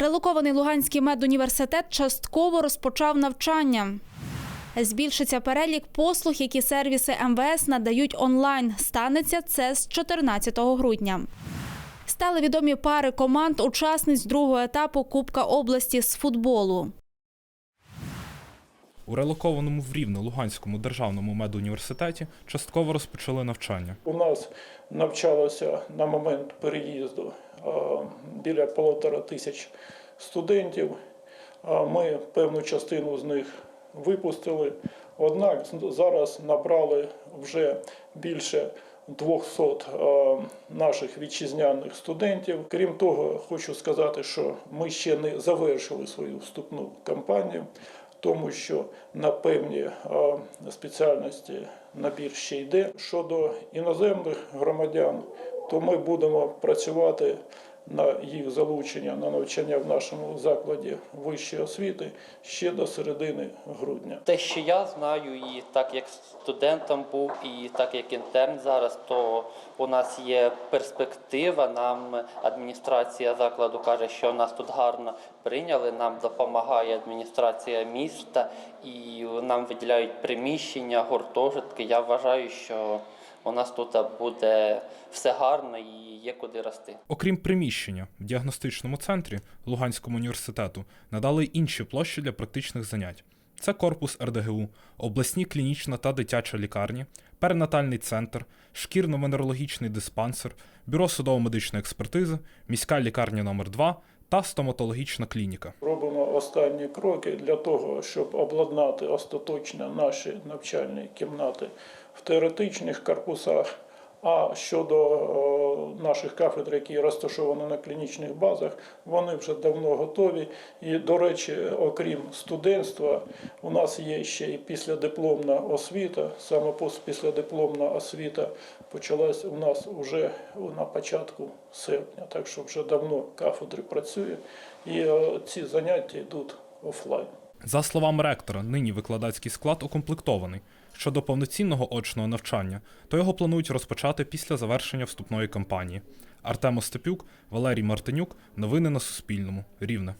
Релокований Луганський медуніверситет частково розпочав навчання. Збільшиться перелік послуг, які сервіси МВС надають онлайн. Станеться це з 14 грудня. Стали відомі пари команд учасниць другого етапу Кубка області з футболу. У релокованому в Рівне Луганському державному медуніверситеті частково розпочали навчання. У нас навчалося на момент переїзду біля полутора тисяч студентів. Ми певну частину з них випустили. Однак зараз набрали вже більше 200 е, наших вітчизняних студентів. Крім того, хочу сказати, що ми ще не завершили свою вступну кампанію, тому що на певні е, спеціальності набір ще йде. Щодо іноземних громадян, то ми будемо працювати на їх залучення на навчання в нашому закладі вищої освіти ще до середини грудня. Те, що я знаю, і так як студентом був, і так як інтерн зараз, то у нас є перспектива. Нам адміністрація закладу каже, що нас тут гарно прийняли. Нам допомагає адміністрація міста і нам виділяють приміщення, гуртожитки. Я вважаю, що у нас тут буде все гарно і є куди рости. Окрім приміщення, в діагностичному центрі Луганському університету надали інші площі для практичних занять. Це корпус РДГУ, обласні клінічна та дитяча лікарні, перинатальний центр, шкірно-венерологічний диспансер, бюро судово-медичної експертизи, міська лікарня номер 2 та стоматологічна клініка. Робимо останні кроки для того, щоб обладнати остаточно наші навчальні кімнати в теоретичних корпусах. А щодо е, наших кафедр, які розташовані на клінічних базах, вони вже давно готові. І, до речі, окрім студентства, у нас є ще і післядипломна освіта. Саме післядипломна освіта почалась у нас вже на початку серпня, так що вже давно кафедри працює, і е, ці заняття йдуть офлайн. За словами ректора, нині викладацький склад укомплектований. Щодо повноцінного очного навчання, то його планують розпочати після завершення вступної кампанії. Артем Остапюк, Валерій Мартинюк. Новини на Суспільному. Рівне.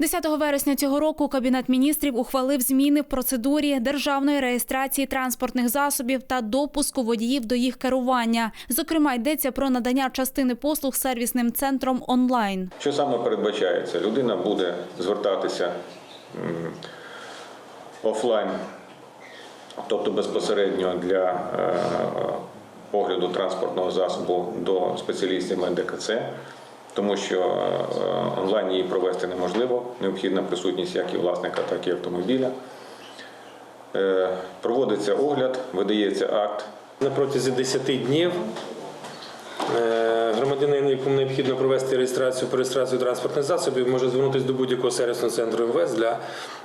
10 вересня цього року Кабінет міністрів ухвалив зміни в процедурі державної реєстрації транспортних засобів та допуску водіїв до їх керування. Зокрема, йдеться про надання частини послуг сервісним центром онлайн. Що саме передбачається? Людина буде звертатися офлайн, тобто безпосередньо для е, огляду транспортного засобу до спеціалістів МДКЦ, тому що е, онлайн її провести неможливо, необхідна присутність як і власника, так і автомобіля. Е, Проводиться огляд, видається акт На протязі 10 днів громадянин, якому необхідно провести реєстрацію по реєстрацію транспортних засобів, може звернутися до будь-якого сервісного центру МВС для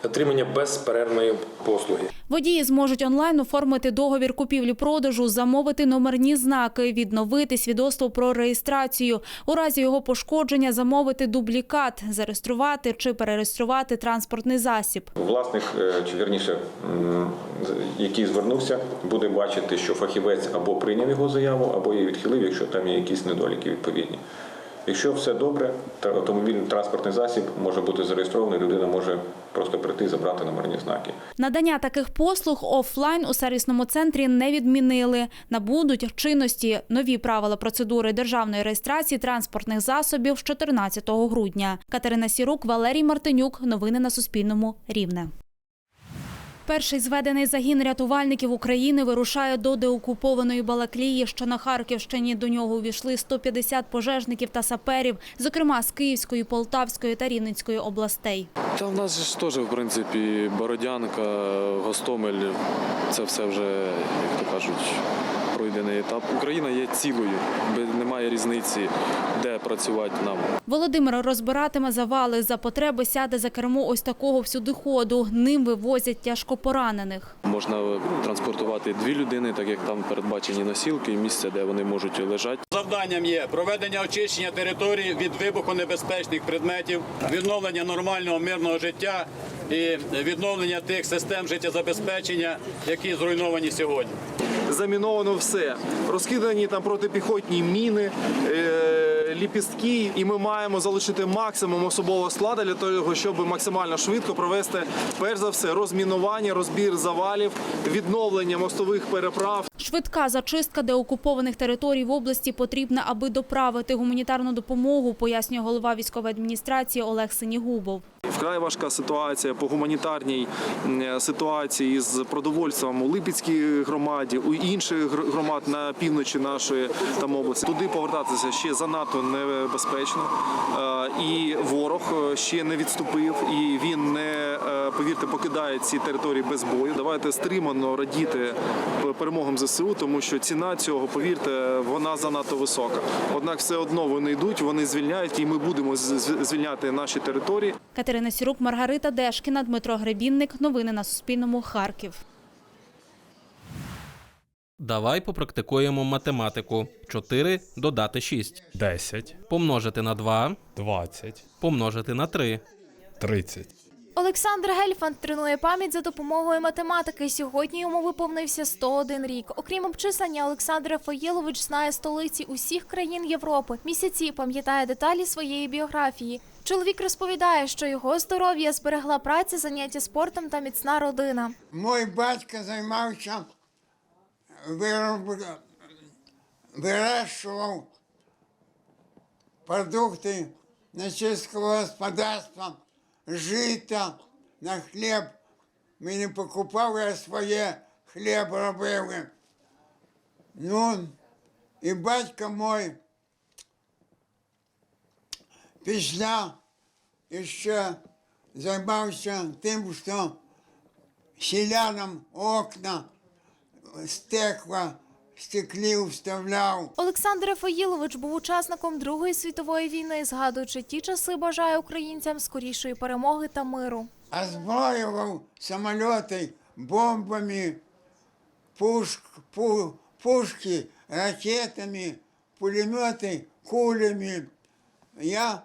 отримання безперервної послуги. Водії зможуть онлайн оформити договір купівлі-продажу, замовити номерні знаки, відновити свідоцтво про реєстрацію. У разі його пошкодження замовити дублікат, зареєструвати чи перереєструвати транспортний засіб. Власник, е, чи вірніше, який звернувся, буде бачити, що фахівець або прийняв його заяву, або її відхилив, якщо там є якісь недоліки відповідні. Якщо все добре, то автомобільний транспортний засіб може бути зареєстрований, людина може просто прийти і забрати номерні знаки. Надання таких послуг офлайн у сервісному центрі не відмінили. Набудуть чинності нові правила процедури державної реєстрації транспортних засобів з 14 грудня. Катерина Сірук, Валерій Мартинюк. Новини на Суспільному. Рівне. Перший зведений загін рятувальників України вирушає до деокупованої Балаклії, що на Харківщині. До нього увійшли 150 пожежників та саперів, зокрема з Київської, Полтавської та Рівненської областей. Та в нас ж теж, в принципі, Бородянка, Гостомель, це все вже, як то кажуть, пройдений етап. Україна є цілою, немає різниці, де працювати нам. Володимир розбиратиме завали. За потреби сяде за кермо ось такого всюдиходу. Ним вивозять тяжкопоранених. Можна транспортувати дві людини, так як там передбачені носілки, місце, де вони можуть лежати. Завданням є проведення очищення території від вибухонебезпечних предметів, відновлення нормального мирного життя і відновлення тих систем життєзабезпечення, які зруйновані сьогодні. Заміновано все. Розкидані там протипіхотні міни, е, ліпістки, і ми маємо залишити максимум особового складу для того, щоб максимально швидко провести перш за все розмінування, розбір завалів, відновлення мостових переправ. Швидка зачистка деокупованих територій в області потрібна, аби доправити гуманітарну допомогу, пояснює голова військової адміністрації Олег Синігубов. Вкрай важка ситуація по гуманітарній ситуації з продовольством у Липецькій громаді, у інших громад на півночі нашої там області. Туди повертатися ще занадто небезпечно. Е, І ворог е, ще не відступив, і він не е, повірте, покидає ці території без бою. Давайте стримано радіти перемогам ЗСУ, тому що ціна цього, повірте, вона занадто висока. Однак все одно вони йдуть, вони звільняють, і ми будемо звільняти наші території. Катерина Сірук, Маргарита Дешкіна, Дмитро Гребінник. Новини на Суспільному. Харків. Давай попрактикуємо математику. 4 додати 6. 10, Помножити на 2, 20, помножити на 3. 30. Олександр Гельфанд тренує пам'ять за допомогою математики. Сьогодні йому виповнився 101 рік. Окрім обчислення, Олександр Рафаєлович знає столиці усіх країн Європи. Місяці пам'ятає деталі своєї біографії. Чоловік розповідає, що його здоров'я зберегла праця, заняття спортом та міцна родина. Мой батько займався вироб... вирощував продукти сільського господарства, жита на хліб. Ми не покупали, а своє хліб робили. Ну, і батько мой після ще займався тим, що селянам окна, стекла, стеклів вставляв. Олександр Рафаїлович був учасником Другої світової війни. Згадуючи ті часи, бажає українцям скорішої перемоги та миру. озброював самоліти бомбами, пушк, пу, пушки, ракетами, пулемети, кулями. Я е,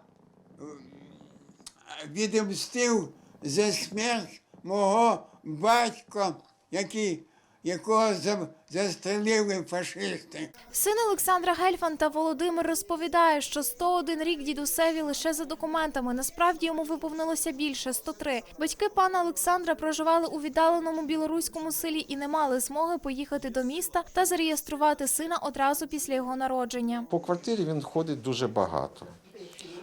відомстив за смерть мого батька, який, якого за- застрелили фашисти. Син Олександра Гельфанта Володимир розповідає, що 101 рік дідусеві лише за документами. Насправді йому виповнилося більше 103. Батьки пана Олександра проживали у віддаленому білоруському селі і не мали змоги поїхати до міста та зареєструвати сина одразу після його народження. По квартирі він ходить дуже багато.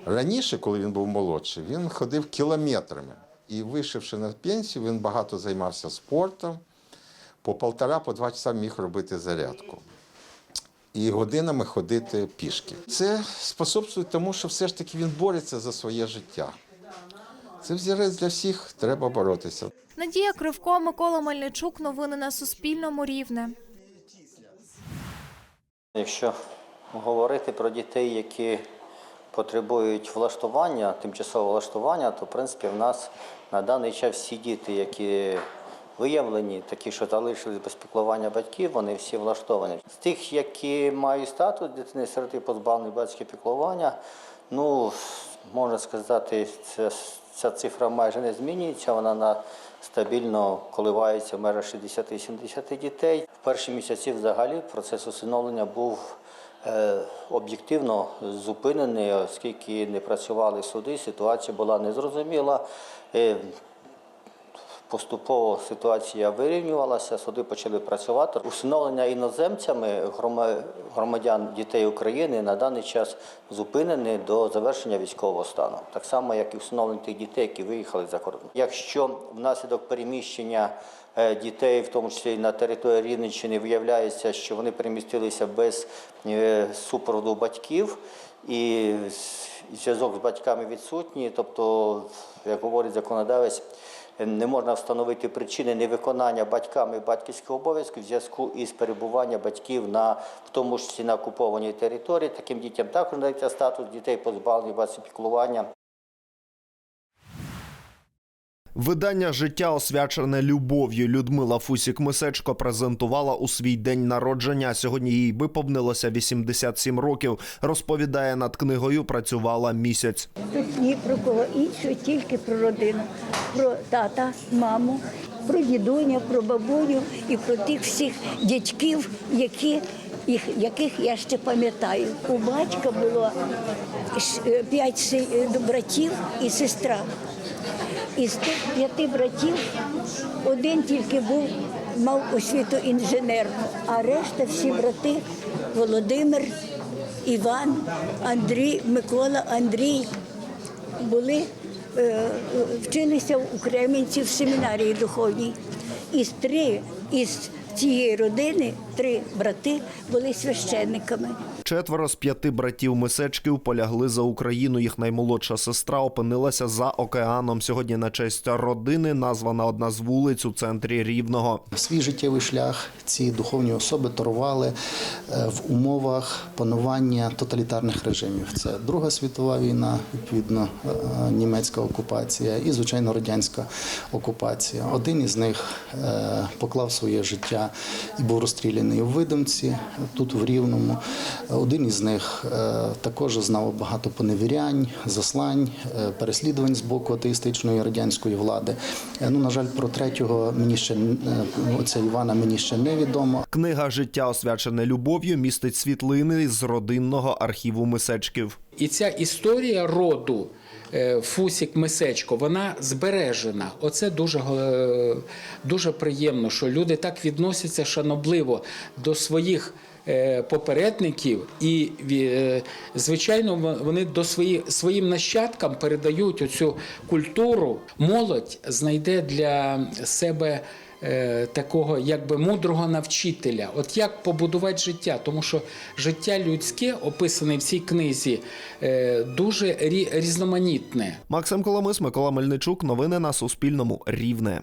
Раніше, коли він був молодший, він ходив кілометрами. І вийшовши на пенсію, він багато займався спортом. По полтора, по два часа міг робити зарядку. І годинами ходити пішки. Це способствує тому, що все ж таки він бореться за своє життя. Це взірець для всіх, треба боротися. Надія Кривко, Микола Мельничук. Новини на Суспільному рівне. Якщо говорити про дітей, які потребують влаштування, тимчасового влаштування, то в принципі в нас на даний час всі діти, які виявлені, такі, що залишились без піклування батьків, вони всі влаштовані. З тих, які мають статус дитини сироти позбавленої батьківського піклування, ну можна сказати, ця, ця цифра майже не змінюється. Вона на стабільно коливається в межах 60-70 дітей. В перші місяці взагалі процес усиновлення був е, об'єктивно зупинений, оскільки не працювали суди, ситуація була незрозуміла. Поступово ситуація вирівнювалася, суди почали працювати. Усиновлення іноземцями громадян дітей України на даний час зупинені до завершення військового стану, так само як і усиновлення тих дітей, які виїхали за кордон. Якщо внаслідок переміщення е, дітей, в тому числі на території Рівненщини, виявляється, що вони перемістилися без е, супроводу батьків і зв'язок з батьками відсутній, тобто, як говорить законодавець. Не можна встановити причини невиконання батьками батьківських обов'язків в зв'язку із перебуванням батьків на в тому числі на окупованій території. Таким дітям також надається статус дітей позбавлених вас піклування. Видання життя освячене любов'ю. Людмила Фусік Мисечко презентувала у свій день народження. Сьогодні їй виповнилося 87 років. Розповідає, над книгою працювала місяць. Тут ні про кого іншого, тільки про родину, про тата, маму, про дідуню, про бабуню і про тих всіх дядьків, які їх, яких я ще пам'ятаю. У батька було е, п'ять е, братів і сестра. Із тих п'яти братів один тільки був, мав освіту інженерну, а решта всі брати Володимир, Іван, Андрій, Микола, Андрій були, е, вчилися у Кремінці в семінарії духовній. Із три із цієї родини три брати були священниками. Четверо з п'яти братів Мисечків полягли за Україну. Їх наймолодша сестра опинилася за океаном. Сьогодні на честь родини названа одна з вулиць у центрі Рівного. Свій життєвий шлях ці духовні особи торували е, в умовах панування тоталітарних режимів. Це Друга світова війна, відповідно, е, німецька окупація і, звичайно, радянська окупація. Один із них е, поклав своє життя і був розстріляний у Видимці, тут в Рівному. Один із них е, також знав багато поневірянь, заслань, е, переслідувань з боку атеїстичної радянської влади. Е, Ну, на жаль, про третього мені ще оця Івана мені ще невідомо. Книга Життя освячене любов'ю містить світлини з родинного архіву Мисечків. І ця історія роду Фусік Мисечко, вона збережена. Оце дуже, дуже приємно, що люди так відносяться шанобливо до своїх. Е, Попередників, і е, звичайно, вони до свої, своїм нащадкам передають оцю культуру. Молодь знайде для себе е, такого якби мудрого навчителя. От як побудувати життя, тому що життя людське, описане в цій книзі, дуже різноманітне. Максим Коломис, Микола Мельничук. Новини на Суспільному. Рівне.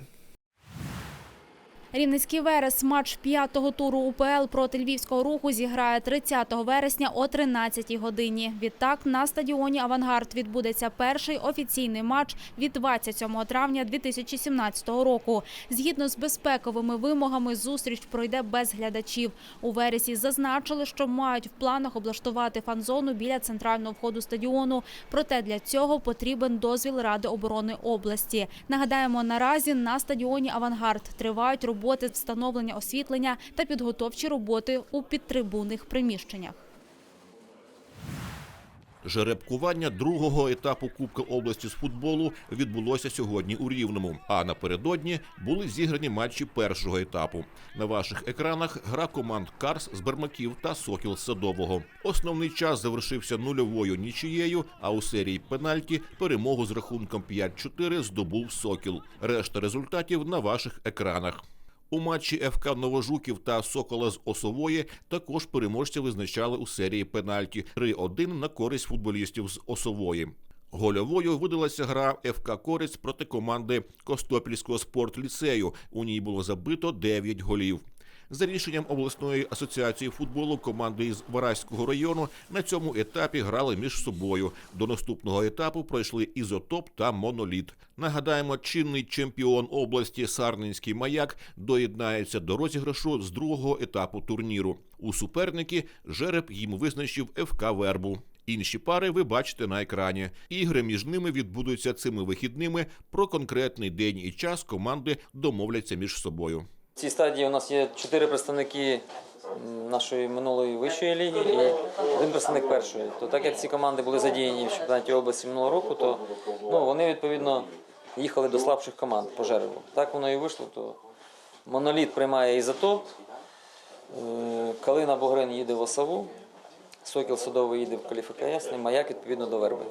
Рівненський Верес матч п'ятого туру УПЛ проти Львівського руху зіграє 30 вересня о 13 годині. Відтак на стадіоні Авангард відбудеться перший офіційний матч від 27 травня 2017 року. Згідно з безпековими вимогами, зустріч пройде без глядачів. У Вересі зазначили, що мають в планах облаштувати фан-зону біля центрального входу стадіону. Проте для цього потрібен дозвіл Ради оборони області. Нагадаємо, наразі на стадіоні Авангард тривають роботи з встановлення освітлення та підготовчі роботи у підтрибунних приміщеннях. Жеребкування другого етапу Кубка області з футболу відбулося сьогодні у Рівному. А напередодні були зіграні матчі першого етапу. На ваших екранах гра команд Карс з Бермаків та Сокіл Садового. Основний час завершився нульовою нічією. А у серії пенальті перемогу з рахунком 5-4 здобув Сокіл. Решта результатів на ваших екранах. У матчі ФК Новожуків та Сокола з Осової також переможця визначали у серії пенальті 3-1 на користь футболістів з Осової. Гольовою видалася гра ФК Корець проти команди Костопільського спортліцею. У ній було забито 9 голів. За рішенням обласної асоціації футболу команди із Вараського району на цьому етапі грали між собою. До наступного етапу пройшли ізотоп та моноліт. Нагадаємо, чинний чемпіон області Сарненський маяк доєднається до розіграшу з другого етапу турніру. У суперники жереб їм визначив ФК Вербу. Інші пари ви бачите на екрані. Ігри між ними відбудуться цими вихідними. Про конкретний день і час команди домовляться між собою. В цій стадії у нас є чотири представники нашої минулої вищої ліги і один представник першої. То так як ці команди були задіяні в чемпіонаті області минулого року, то ну, вони відповідно їхали до слабших команд по жеребу. Так воно і вийшло. То моноліт приймає ізотоп, е, Калина Богрин їде в Осаву, Сокіл Садовий їде в Каліфакаясний, Маяк відповідно до Верби.